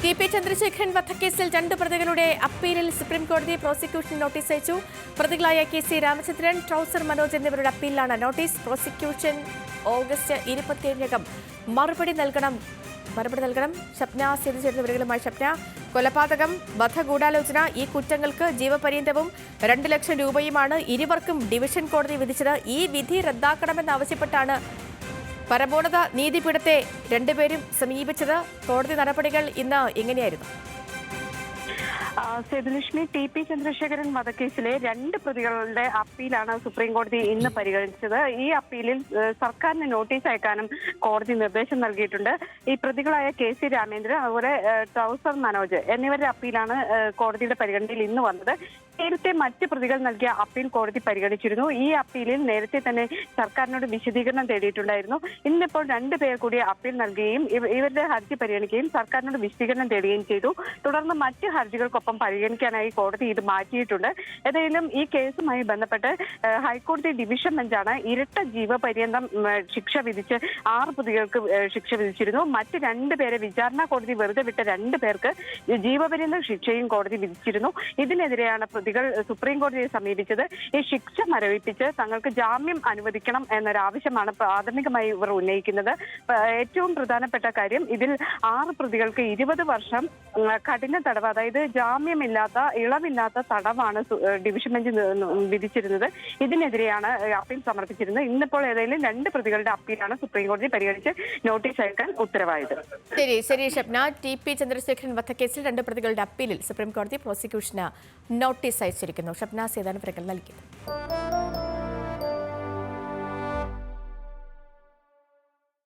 T P Chandrasekharan വധക്കേസിൽ രണ്ട് പ്രതികളുടെ അപ്പീലിൽ സുപ്രീം കോടതി പ്രോസിക്യൂഷൻ നോട്ടീസ് അയച്ചു. പ്രതികളായ K C Ramachandran trouser Manoj എന്നിവരുടെ അപ്പീലിലാണ് നോട്ടീസ്. പ്രോസിക്യൂഷൻ ഓഗസ്റ്റ് ഇരുപത്തിയേഴിനകം മറുപടി നൽകണം. മറുപടി നൽകണം. ഷപ്ന സ്ഥിതി ചേരുന്ന വിവരങ്ങളുമായി ഷപ്ന കൊലപാതകം വധഗൂഢാലോചന ഈ കുറ്റങ്ങൾക്ക് ജീവപര്യന്തവും രണ്ട് ലക്ഷം രൂപയുമാണ് ഇരുവർക്കും ഡിവിഷൻ കോടതി വിധിച്ചത്. ഈ വിധി റദ്ദാക്കണമെന്നാവശ്യപ്പെട്ടാണ് പരമോന്നത നീതിപീഠത്തെ രണ്ടുപേരും സമീപിച്ചത് കോടതി നടപടികൾ ഇന്ന് എങ്ങനെയായിരുന്നു? സെതുലക്ഷ്മി ടി പി ചന്ദ്രശേഖരൻ വധക്കേസിലെ രണ്ട് പ്രതികളുടെ അപ്പീലാണ് സുപ്രീം കോടതി ഇന്ന് പരിഗണിച്ചത്. ഈ അപ്പീലിൽ സർക്കാരിന് നോട്ടീസ് അയക്കാനും കോടതി നിർദ്ദേശം നൽകിയിട്ടുണ്ട്. ഈ പ്രതികളായ കെ സി രാമേന്ദ്രൻ അതുപോലെ ട്രൗസർ മനോജ് എന്നിവരുടെ അപ്പീലാണ് കോടതിയുടെ പരിഗണനയിൽ ഇന്ന് വന്നത്. നേരത്തെ മറ്റ് പ്രതികൾ നൽകിയ അപ്പീൽ കോടതി പരിഗണിച്ചിരുന്നു. ഈ അപ്പീലിൽ നേരത്തെ തന്നെ സർക്കാരിനോട് വിശദീകരണം തേടിയിട്ടുണ്ടായിരുന്നു. ഇന്നിപ്പോൾ രണ്ടുപേർ കൂടി അപ്പീൽ നൽകുകയും ഇവരുടെ ഹർജി പരിഗണിക്കുകയും സർക്കാരിനോട് വിശദീകരണം തേടുകയും ചെയ്തു. തുടർന്ന് മറ്റ് ഹർജികൾക്കൊപ്പം പരിഗണിക്കാനായി കോടതി ഇത് മാറ്റിയിട്ടുണ്ട്. ഏതായാലും ഈ കേസുമായി ബന്ധപ്പെട്ട് ഹൈക്കോടതി ഡിവിഷൻ ബെഞ്ചാണ് ഇരട്ട ജീവപര്യന്തം ശിക്ഷ വിധിച്ച് ആറ് പ്രതികൾക്ക് ശിക്ഷ വിധിച്ചിരുന്നു. മറ്റ് രണ്ടുപേരെ വിചാരണ കോടതി വെറുതെ വിട്ട രണ്ട് പേർക്ക് ജീവപര്യന്തം ശിക്ഷയും കോടതി വിധിച്ചിരുന്നു. ഇതിനെതിരെയാണ് പ്രതികൾ സുപ്രീം കോടതിയെ സമീപിച്ചത്. ഈ ശിക്ഷ മരവിപ്പിച്ച് തങ്ങൾക്ക് ജാമ്യം അനുവദിക്കണം എന്നൊരാവശ്യമാണ് പ്രാഥമികമായി ഇവർ ഉന്നയിക്കുന്നത്. ഏറ്റവും പ്രധാനപ്പെട്ട കാര്യം ഇതിൽ ആറ് പ്രതികൾക്ക് ഇരുപത് വർഷം കഠിന തടവ് അതായത് ജാമ്യമില്ലാത്ത ഇളവില്ലാത്ത തടവാണ് ഡിവിഷൻ ബെഞ്ച് വിധിച്ചിരുന്നത്. ഇതിനെതിരെയാണ് അപ്പീൽ സമർപ്പിച്ചിരുന്നത്. ഇന്നിപ്പോൾ ഏതായാലും രണ്ട് പ്രതികളുടെ അപ്പീലാണ് സുപ്രീം കോടതി പരിഗണിച്ച് നോട്ടീസ് അയക്കാൻ ഉത്തരവായത്. ശരി ശരി ഷപ്ന ടി പി ചന്ദ്രശേഖരൻ വധക്കേസിൽ രണ്ട് പ്രതികളുടെ അപ്പീലിൽ സുപ്രീം കോടതി പ്രോസിക്യൂഷന് നോട്ടീസ് കേസ് അയച്ചിരിക്കുന്നു ഷബ്നാസ് ഏതാണ് പ്രകടനം നൽകിയത്?